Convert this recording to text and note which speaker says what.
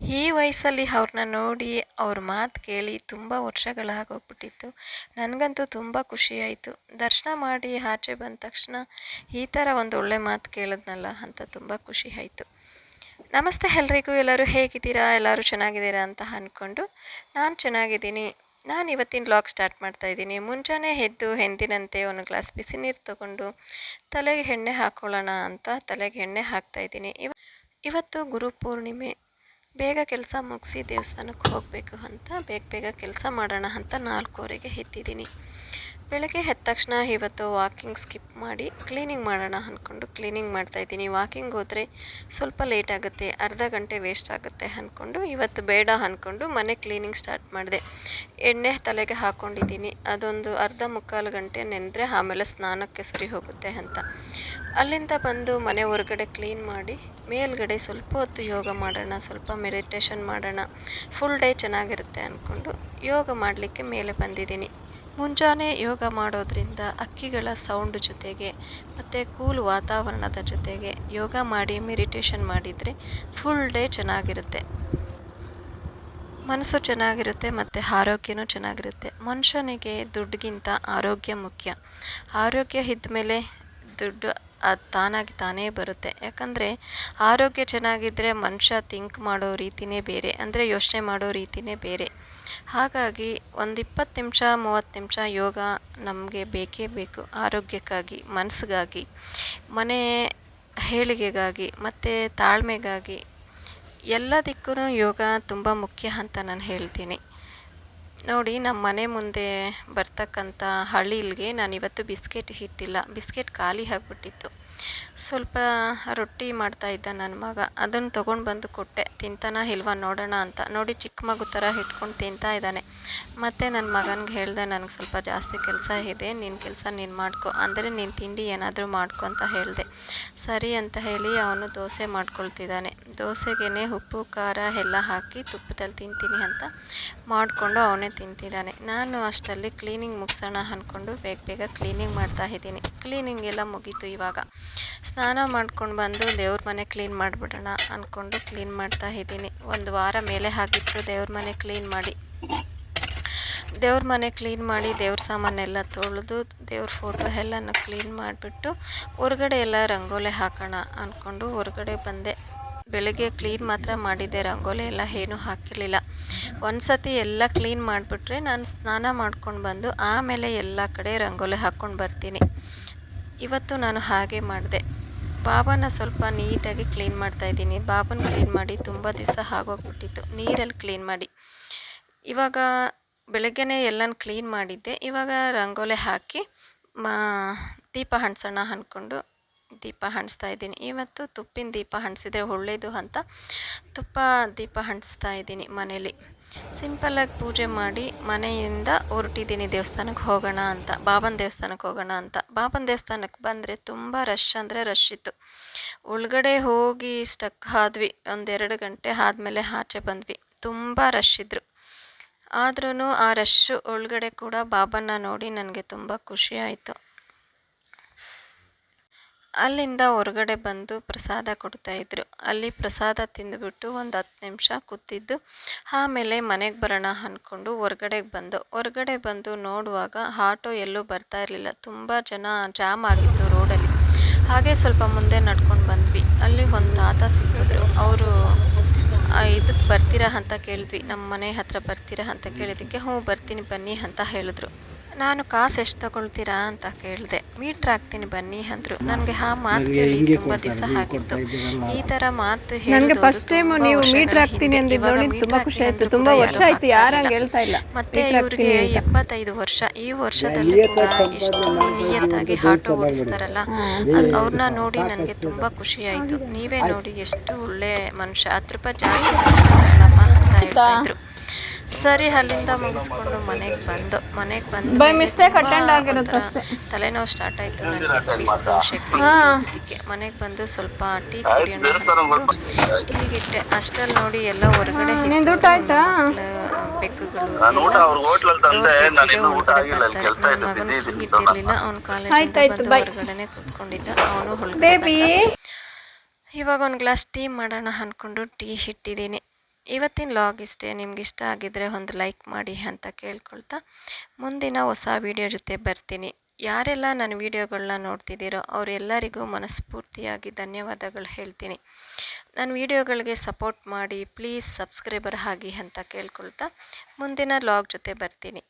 Speaker 1: ಈ ವಯಸ್ಸಲ್ಲಿ ಅವ್ರನ್ನ ನೋಡಿ ಅವ್ರ ಮಾತು ಕೇಳಿ ತುಂಬ ವರ್ಷಗಳಾಗೋಗ್ಬಿಟ್ಟಿತ್ತು ನನಗಂತೂ ತುಂಬ ಖುಷಿಯಾಯಿತು ದರ್ಶನ ಮಾಡಿ ಆಚೆ ಬಂದ ತಕ್ಷಣ ಈ ಥರ ಒಂದು ಒಳ್ಳೆ ಮಾತು ಕೇಳಿದ್ನಲ್ಲ ಅಂತ ತುಂಬ ಖುಷಿ ಆಯಿತು. ನಮಸ್ತೆ ಎಲ್ರಿಗೂ. ಎಲ್ಲರೂ ಹೇಗಿದ್ದೀರಾ? ಎಲ್ಲರೂ ಚೆನ್ನಾಗಿದ್ದೀರಾ ಅಂತ ಅಂದ್ಕೊಂಡು ನಾನು ಚೆನ್ನಾಗಿದ್ದೀನಿ. ನಾನು ಇವತ್ತಿನ ಬ್ಲಾಗ್ ಸ್ಟಾರ್ಟ್ ಮಾಡ್ತಾ ಇದ್ದೀನಿ. ಮುಂಜಾನೆ ಎದ್ದು ಎಂದಿನಂತೆ ಒಂದು ಗ್ಲಾಸ್ ಬಿಸಿ ನೀರು ತಗೊಂಡು ತಲೆಗೆ ಎಣ್ಣೆ ಹಾಕ್ಕೊಳ್ಳೋಣ ಅಂತ ತಲೆಗೆ ಎಣ್ಣೆ ಹಾಕ್ತಾ ಇದ್ದೀನಿ. ಇವ ಇವತ್ತು ಗುರುಪೂರ್ಣಿಮೆ ಬೇಗ ಕೆಲಸ ಮುಗಿಸಿ ದೇವಸ್ಥಾನಕ್ಕೆ ಹೋಗಬೇಕು ಅಂತ ಬೇಗ ಬೇಗ ಕೆಲಸ ಮಾಡೋಣ ಅಂತ ನಾಲ್ಕೂವರೆಗೆ ಎದ್ದಿದ್ದೀನಿ ಬೆಳಗ್ಗೆ ಎದ್ದ ತಕ್ಷಣ ಇವತ್ತು ವಾಕಿಂಗ್ ಸ್ಕಿಪ್ ಮಾಡಿ ಕ್ಲೀನಿಂಗ್ ಮಾಡೋಣ ಅಂದ್ಕೊಂಡು ಕ್ಲೀನಿಂಗ್ ಮಾಡ್ತಾ ಇದ್ದೀನಿ. ವಾಕಿಂಗ್ ಹೋದರೆ ಸ್ವಲ್ಪ ಲೇಟ್ ಆಗುತ್ತೆ, ಅರ್ಧ ಗಂಟೆ ವೇಸ್ಟ್ ಆಗುತ್ತೆ ಅಂದ್ಕೊಂಡು ಇವತ್ತು ಬೇಡ ಅಂದ್ಕೊಂಡು ಮನೆ ಕ್ಲೀನಿಂಗ್ ಸ್ಟಾರ್ಟ್ ಮಾಡಿದೆ. ಎಣ್ಣೆ ತಲೆಗೆ ಹಾಕ್ಕೊಂಡಿದ್ದೀನಿ ಅದೊಂದು ಅರ್ಧ ಮುಕ್ಕಾಲು ಗಂಟೆ ನೆನೆದ್ರೆ ಆಮೇಲೆ ಸ್ನಾನಕ್ಕೆ ಸರಿ ಹೋಗುತ್ತೆ ಅಂತ. ಅಲ್ಲಿಂದ ಬಂದು ಮನೆ ಹೊರಗಡೆ ಕ್ಲೀನ್ ಮಾಡಿ ಮೇಲ್ಗಡೆ ಸ್ವಲ್ಪ ಹೊತ್ತು ಯೋಗ ಮಾಡೋಣ, ಸ್ವಲ್ಪ ಮೆಡಿಟೇಷನ್ ಮಾಡೋಣ ಫುಲ್ ಡೇ ಚೆನ್ನಾಗಿರುತ್ತೆ ಅಂದ್ಕೊಂಡು ಯೋಗ ಮಾಡಲಿಕ್ಕೆ ಮೇಲೆ ಬಂದಿದ್ದೀನಿ. ಮುಂಜಾನೆ ಯೋಗ ಮಾಡೋದ್ರಿಂದ ಅಕ್ಕಿಗಳ ಸೌಂಡ್ ಜೊತೆಗೆ ಮತ್ತು ಕೂಲ್ ವಾತಾವರಣದ ಜೊತೆಗೆ ಯೋಗ ಮಾಡಿ ಮೆಡಿಟೇಷನ್ ಮಾಡಿದರೆ ಫುಲ್ ಡೇ ಚೆನ್ನಾಗಿರುತ್ತೆ. ಮನಸ್ಸು ಚೆನ್ನಾಗಿರುತ್ತೆ ಮತ್ತು ಆರೋಗ್ಯನೂ ಚೆನ್ನಾಗಿರುತ್ತೆ. ಮನುಷ್ಯನಿಗೆ ದುಡ್ಡಿಗಿಂತ ಆರೋಗ್ಯ ಮುಖ್ಯ. ಆರೋಗ್ಯ ಇದ್ದ ಮೇಲೆ ದುಡ್ಡು ಅದು ತಾನಾಗಿ ತಾನೇ ಬರುತ್ತೆ. ಯಾಕಂದರೆ ಆರೋಗ್ಯ ಚೆನ್ನಾಗಿದ್ದರೆ ಮನುಷ್ಯ ಥಿಂಕ್ ಮಾಡೋ ರೀತಿಯೇ ಬೇರೆ, ಅಂದರೆ ಯೋಚನೆ ಮಾಡೋ ರೀತಿಯೇ ಬೇರೆ. ಹಾಗಾಗಿ ಒಂದು ಇಪ್ಪತ್ತು ನಿಮಿಷ, ಮೂವತ್ತು ನಿಮಿಷ ಯೋಗ ನಮಗೆ ಬೇಕೇ ಬೇಕು, ಆರೋಗ್ಯಕ್ಕಾಗಿ ಮನಸ್ಸಿಗಾಗಿ ಮನೆ ಹೇಳಿಗೆಗಾಗಿ, ಮತ್ತು ತಾಳ್ಮೆಗಾಗಿ. ಎಲ್ಲದಕ್ಕೂ ಯೋಗ ತುಂಬ ಮುಖ್ಯ ಅಂತ ನಾನು ಹೇಳ್ತೀನಿ. ನೋಡಿ ನಮ್ಮ ಮನೆ ಮುಂದೆ ಬರ್ತಕ್ಕಂಥ ಹಳ್ಳಿಲ್ಗೆ ನಾನಿವತ್ತು ಬಿಸ್ಕೆಟ್ ಇಟ್ಟಿಲ್ಲ ಬಿಸ್ಕೆಟ್ ಖಾಲಿ ಆಗಿಬಿಟ್ಟಿತ್ತು. ಸ್ವಲ್ಪ ರೊಟ್ಟಿ ಮಾಡ್ತಾ ಇದ್ದ ನನ್ನ ಮಗ. ಅದನ್ನು ತೊಗೊಂಡು ಬಂದು ಕೊಟ್ಟೆ. ತಿಂತಾನ ಇಲ್ವ ನೋಡೋಣ ಅಂತ. ನೋಡಿ ಚಿಕ್ಕ ಮಗು ಥರ ಇಟ್ಕೊಂಡು ತಿಂತಾ ಇದ್ದಾನೆ. ಮತ್ತು ನನ್ನ ಮಗನಿಗೆ ಹೇಳಿದೆ, ನನಗೆ ಸ್ವಲ್ಪ ಜಾಸ್ತಿ ಕೆಲಸ ಇದೆ. ನಿನ್ನ ಕೆಲಸ ನೀನು ಮಾಡ್ಕೊ. ಅಂದರೆ ನೀನು ತಿಂಡಿ ಏನಾದರೂ ಮಾಡ್ಕೊ ಅಂತ ಹೇಳಿದೆ. ಸರಿ ಅಂತ ಹೇಳಿ ಅವನು ದೋಸೆ ಮಾಡ್ಕೊಳ್ತಿದ್ದಾನೆ. ದೋಸೆಗೆ ಉಪ್ಪು, ಖಾರ ಎಲ್ಲ ಹಾಕಿ ತುಪ್ಪದಲ್ಲಿ ತಿಂತೀನಿ ಅಂತ ಮಾಡಿಕೊಂಡು ಅವನೇ ತಿಂತಿದ್ದಾನೆ. ನಾನು ಅಷ್ಟಲ್ಲಿ ಕ್ಲೀನಿಂಗ್ ಮುಗಿಸೋಣ ಅಂದ್ಕೊಂಡು ಬೇಗ ಬೇಗ ಕ್ಲೀನಿಂಗ್ ಮಾಡ್ತಾ ಇದ್ದೀನಿ. ಕ್ಲೀನಿಂಗ್ ಎಲ್ಲ ಮುಗೀತು ಇವಾಗ. ಸ್ನಾನ ಮಾಡ್ಕೊಂಡು ಬಂದು ದೇವ್ರ ಮನೆ ಕ್ಲೀನ್ ಮಾಡಿಬಿಡೋಣ ಅಂದ್ಕೊಂಡು ಕ್ಲೀನ್ ಮಾಡ್ತಾ ಇದ್ದೀನಿ. ಒಂದು ವಾರ ಮೇಲೆ ಆಗಿತ್ತು ದೇವ್ರ ಮನೆ ಕ್ಲೀನ್ ಮಾಡಿ. ದೇವ್ರ ಮನೆ ಕ್ಲೀನ್ ಮಾಡಿ ದೇವ್ರ ಸಾಮಾನೆಲ್ಲ ತೊಳೆದು ದೇವ್ರ ಫೋಟೋ ಎಲ್ಲನೂ ಕ್ಲೀನ್ ಮಾಡಿಬಿಟ್ಟು ಹೊರಗಡೆ ಎಲ್ಲ ರಂಗೋಲಿ ಹಾಕೋಣ ಅಂದ್ಕೊಂಡು ಹೊರಗಡೆ ಬಂದೆ. ಬೆಳಗ್ಗೆ ಕ್ಲೀನ್ ಮಾತ್ರ ಮಾಡಿದ್ದೆ. ರಂಗೋಲಿ ಎಲ್ಲ ಏನೂ ಹಾಕಿರಲಿಲ್ಲ. ಒಂದು ಸತಿ ಎಲ್ಲ ಕ್ಲೀನ್ ಮಾಡಿಬಿಟ್ರೆ ನಾನು ಸ್ನಾನ ಮಾಡ್ಕೊಂಡು ಬಂದು ಆಮೇಲೆ ಎಲ್ಲ ಕಡೆ ರಂಗೋಲಿ ಹಾಕ್ಕೊಂಡು ಬರ್ತೀನಿ. ಇವತ್ತು ನಾನು ಹಾಗೆ ಮಾಡಿದೆ. ಬಾಬನ ಸ್ವಲ್ಪ ನೀಟಾಗಿ ಕ್ಲೀನ್ ಮಾಡ್ತಾಯಿದ್ದೀನಿ ಬಾಬನ ಕ್ಲೀನ್ ಮಾಡಿ ತುಂಬ ದಿವಸ ಹಾಗೋಗ್ಬಿಟ್ಟಿತ್ತು ನೀರಲ್ಲಿ ಕ್ಲೀನ್ ಮಾಡಿ. ಇವಾಗ ಬೆಳಗ್ಗೆನೇ ಎಲ್ಲನ ಕ್ಲೀನ್ ಮಾಡಿದ್ದೆ. ಇವಾಗ ರಂಗೋಲೆ ಹಾಕಿ ಮಾ, ದೀಪ ಹಣ್ಸೋಣ ಅಂದ್ಕೊಂಡು ದೀಪ ಹಣಿಸ್ತಾ ಇದ್ದೀನಿ. ಇವತ್ತು ತುಪ್ಪಿನ ದೀಪ ಹಣಿಸಿದ್ರೆ ಒಳ್ಳೆಯದು ಅಂತ ತುಪ್ಪ ದೀಪ ಹಣಿಸ್ತಾ ಇದ್ದೀನಿ ಮನೇಲಿ. ಸಿಂಪಲ್ಲಾಗಿ ಪೂಜೆ ಮಾಡಿ ಮನೆಯಿಂದ ಹೊರಟಿದ್ದೀನಿ ದೇವಸ್ಥಾನಕ್ಕೆ ಹೋಗೋಣ ಅಂತ, ಬಾಬನ ದೇವಸ್ಥಾನಕ್ಕೆ ಹೋಗೋಣ ಅಂತ. ಬಾಬನ ದೇವಸ್ಥಾನಕ್ಕೆ ಬಂದರೆ ತುಂಬ ರಶ್ ಅಂದರೆ ರಶ್ ಇತ್ತು. ಒಳಗಡೆ ಹೋಗಿ ಸ್ಟಕ್ ಆದ್ವಿ, ಒಂದೆರಡು ಗಂಟೆ ಆದಮೇಲೆ ಆಚೆ ಬಂದ್ವಿ. ತುಂಬ ರಶ್ ಇದ್ದರು ಆದ್ರೂ ಆ ರಶ್ಶು ಒಳಗಡೆ ಕೂಡ ಬಾಬನ್ನ ನೋಡಿ ನನಗೆ ತುಂಬ ಖುಷಿ ಆಯಿತು. ಅಲ್ಲಿಂದ ಹೊರಗಡೆ ಬಂದು ಪ್ರಸಾದ ಕೊಡ್ತಾಯಿದ್ರು ಅಲ್ಲಿ ಪ್ರಸಾದ ತಿಂದುಬಿಟ್ಟು ಒಂದು ಹತ್ತು ನಿಮಿಷ ಕೂತಿದ್ದು. ಆಮೇಲೆ ಮನೆಗೆ ಬರೋಣ ಅಂದ್ಕೊಂಡು ಹೊರ್ಗಡೆಗೆ ಬಂದು, ಹೊರಗಡೆ ಬಂದು ನೋಡುವಾಗ ಆಟೋ ಎಲ್ಲೂ ಬರ್ತಾ ಇರಲಿಲ್ಲ. ತುಂಬ ಜನ ಜಾಮ್ ಆಗಿತ್ತು ರೋಡಲ್ಲಿ. ಹಾಗೆ ಸ್ವಲ್ಪ ಮುಂದೆ ನಡ್ಕೊಂಡು ಬಂದ್ವಿ. ಅಲ್ಲಿ ಒಂದು ತಾತ ಸಿಕ್ಕಿದ್ರು. ಅವರು ಇದಕ್ಕೆ ಬರ್ತೀರಾ ಅಂತ ಕೇಳಿದ್ವಿ. ನಮ್ಮ ಮನೆ ಹತ್ರ ಬರ್ತೀರಾ ಅಂತ ಕೇಳಿದ್ದಕ್ಕೆ ಹ್ಞೂ, ಬರ್ತೀನಿ ಬನ್ನಿ ಅಂತ ಹೇಳಿದ್ರು. ನಾನು ಕಾಸು ಎಷ್ಟು ತಗೊಳ್ತೀರಾ ಅಂತ ಕೇಳಿದೆ. ಮೀಟ್ರ್ ಹಾಕ್ತೀನಿ ಬನ್ನಿ ಅಂದ್ರು. ನನಗೆ ಆ ಮಾತು ಕೇಳಿ ತುಂಬಾ ದಿವಸ ಆಗಿತ್ತು ಈ ತರ ಮಾತು
Speaker 2: ನನಗೆ ಫಸ್ಟ್ ಟೈಮ್ ನೀವು ಮೀಟರ್ ಹಾಕ್ತೀನಿ ಅಂದಿದ್ದು ನೋಡಿ ತುಂಬಾ ಖುಷಿ ಆಯ್ತು ತುಂಬಾ ವರ್ಷ ಆಯ್ತು ಯಾರಂಗೆ ಹೇಳ್ತಾ ಇಲ್ಲ.
Speaker 1: ಮತ್ತೆ ಇವರಿಗೆ ಎಪ್ಪತ್ತೈದು ವರ್ಷ. ಈ ವರ್ಷದಲ್ಲಿ ಕೂಡ ಎಷ್ಟು ನಿಯತ್ತಾಗಿ ಆಟೋ ಓಡಿಸ್ತಾರಲ್ಲ ಅವ್ರನ್ನ ನೋಡಿ ನನಗೆ ತುಂಬಾ ಖುಷಿ ಆಯ್ತು. ನೀವೇ ನೋಡಿ ಎಷ್ಟು ಒಳ್ಳೆ ಮನುಷ್ಯ. ಹತ್ತು ರೂಪಾಯಿ ಜಾಸ್ತಿ ಅಂತ ಹೇಳ್ತಾ ಇದ್ರು. ಸರಿ ಅಲ್ಲಿಂದ ಮುಗಿಸ್ಕೊಂಡು ಮನೆಗೆ ಬಂದು ಮನೆಗೆ ಬಂದು
Speaker 2: ಬೈ ಮಿಸ್ಟೇಕ್ ಅಟೆಂಡ್ ಆಗಿರುತ್ತೆ ಅಷ್ಟೇ.
Speaker 1: ತಲೆನೋವು ಸ್ಟಾರ್ಟ್ ಆಯಿತು ನನಗೆ ಅದಕ್ಕೆ ಮನೆಗೆ ಬಂದು ಸ್ವಲ್ಪ ಟೀ ಕುಡಿಯೋಣ ಟೀಗಿಟ್ಟೆ ಅಷ್ಟರಲ್ಲಿ ನೋಡಿ ಎಲ್ಲ ಹೊರಗಡೆ
Speaker 2: ನಿಂದು ದುಡ್ಡು ಆಯ್ತಾ?
Speaker 1: ಬೆಕ್ಕುಗಳು
Speaker 3: ಊಟ ಅವ್ರ ಹೋಟ್ಲಲ್ಲಿ ತಂದೆ ನಾನು ಇನ್ನೂ ಊಟ ಆಗಿಲ್ಲ ಕೆಲಸ ಇದೆ
Speaker 1: ಮಗನ
Speaker 3: ಇದ್ದೀನಿ
Speaker 1: ಅವ್ನ ಕಾಲೇಜ್. ಹೊರಗಡೆನೆ ಕೂತ್ಕೊಂಡಿದ್ದ. ಅವನು ಹೊರಗಡೆ
Speaker 2: ಬೇಬಿ
Speaker 1: ಇವಾಗ ಒಂದು ಗ್ಲಾಸ್ ಟೀ ಮಾಡೋಣ ಅಂದ್ಕೊಂಡು ಟೀ ಇಟ್ಟಿದ್ದೀನಿ ಇವತ್ತಿನ ಲಾಗ್ ಇಷ್ಟೇ, ನಿಮ್ಗೆ ಇಷ್ಟ ಆಗಿದ್ರೆ ಒಂದು ಲೈಕ್ ಮಾಡಿ ಅಂತ ಕೇಳ್ಕೊಳ್ತಾ ಮುಂದಿನ ಹೊಸ ವಿಡಿಯೋ ಜೊತೆ ಬರ್ತೀನಿ. ಯಾರೆಲ್ಲ ನನ್ನ ವಿಡಿಯೋಗಳನ್ನ ನೋಡ್ತಿದ್ದೀರೋ ಅವರೆಲ್ಲರಿಗೂ ಮನಸ್ಫೂರ್ತಿಯಾಗಿ ಧನ್ಯವಾದಗಳು ಹೇಳ್ತೀನಿ. ನನ್ನ ವಿಡಿಯೋಗಳಿಗೆ ಸಪೋರ್ಟ್ ಮಾಡಿ, ಪ್ಲೀಸ್ ಸಬ್ಸ್ಕ್ರೈಬರ್ ಆಗಿ ಅಂತ ಕೇಳ್ಕೊಳ್ತಾ ಮುಂದಿನ ಲಾಗ್ ಜೊತೆ ಬರ್ತೀನಿ.